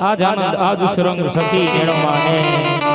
આજ આનંદ આજ સુરંગ સખી મેળવવા ને.